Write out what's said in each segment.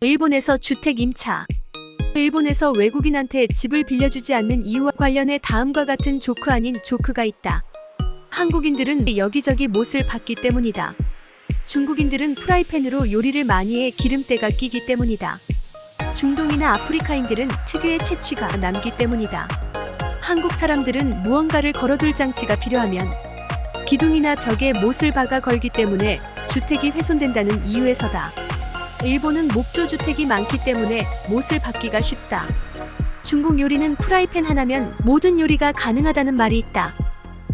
일본에서 주택 임차. 일본에서 외국인한테 집을 빌려주지 않는 이유와 관련해 다음과 같은 조크 아닌 조크가 있다. 한국인들은 여기저기 못을 받기 때문이다. 중국인들은 프라이팬으로 요리를 많이 해 기름때가 끼기 때문이다. 중동이나 아프리카인들은 특유의 채취가 남기 때문이다. 한국 사람들은 무언가를 걸어둘 장치가 필요하면 기둥이나 벽에 못을 박아 걸기 때문에 주택이 훼손된다는 이유에서다. 일본은 목조 주택이 많기 때문에 못을 박기가 쉽다. 중국 요리는 프라이팬 하나면 모든 요리가 가능하다는 말이 있다.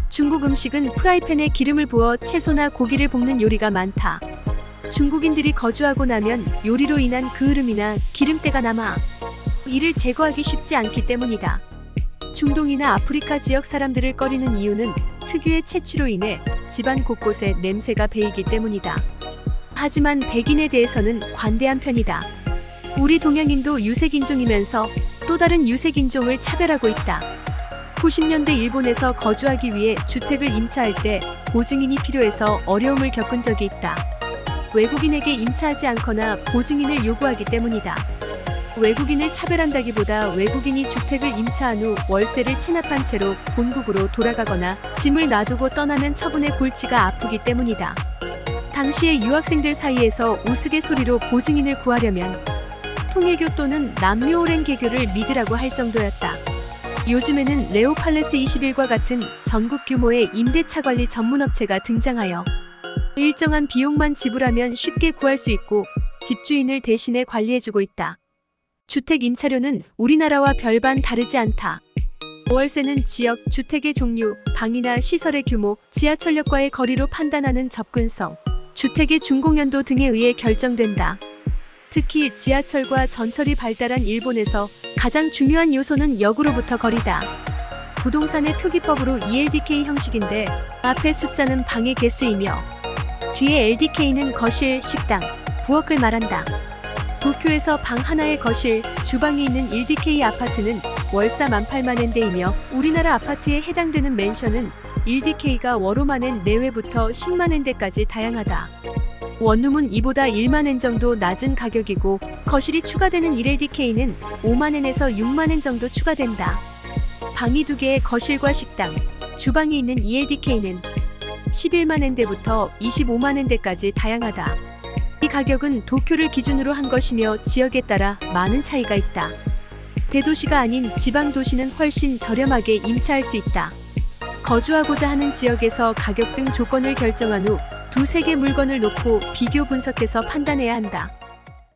중국 음식은 프라이팬에 기름을 부어 채소나 고기를 볶는 요리가 많다. 중국인들이 거주하고 나면 요리로 인한 그을음이나 기름때가 남아 이를 제거하기 쉽지 않기 때문이다. 중동이나 아프리카 지역 사람들을 꺼리는 이유는 특유의 채취로 인해 집안 곳곳에 냄새가 배이기 때문이다. 하지만 백인에 대해서는 관대한 편이다. 우리 동양인도 유색인종이면서 또 다른 유색인종을 차별하고 있다. 90년대 일본에서 거주하기 위해 주택을 임차할 때 보증인이 필요해서 어려움을 겪은 적이 있다. 외국인에게 임차하지 않거나 보증인을 요구하기 때문이다. 외국인을 차별한다기보다 외국인이 주택을 임차한 후 월세를 체납한 채로 본국으로 돌아가거나 짐을 놔두고 떠나면 처분의 골치가 아프기 때문이다. 당시의 유학생들 사이에서 우스갯소리로 보증인을 구하려면 통일교 또는 남묘오랭 개교를 믿으라고 할 정도였다. 요즘에는 레오팔레스 21과 같은 전국 규모의 임대차 관리 전문업체가 등장하여 일정한 비용만 지불하면 쉽게 구할 수 있고 집주인을 대신해 관리해주고 있다. 주택 임차료는 우리나라와 별반 다르지 않다. 월세는 지역, 주택의 종류, 방이나 시설의 규모, 지하철역과의 거리로 판단하는 접근성, 주택의 준공연도 등에 의해 결정된다. 특히 지하철과 전철이 발달한 일본에서 가장 중요한 요소는 역으로부터 거리다. 부동산의 표기법으로 ELDK 형식인데 앞의 숫자는 방의 개수이며 뒤에 LDK는 거실, 식당, 부엌을 말한다. 도쿄에서 방 하나의 거실, 주방이 있는 1DK 아파트는 월사 18만엔대이며 우리나라 아파트에 해당되는 맨션은 1DK가 월호만엔 내외부터 10만엔대까지 다양하다. 원룸은 이보다 1만엔 정도 낮은 가격이고 거실이 추가되는 1LDK는 5만엔에서 6만엔 정도 추가된다. 방이 두 개의 거실과 식당, 주방이 있는 2LDK는 11만엔대부터 25만엔대까지 다양하다. 이 가격은 도쿄를 기준으로 한 것이며 지역에 따라 많은 차이가 있다. 대도시가 아닌 지방 도시는 훨씬 저렴하게 임차할 수 있다. 거주하고자 하는 지역에서 가격 등 조건을 결정한 후 두세 개 물건을 놓고 비교 분석해서 판단해야 한다.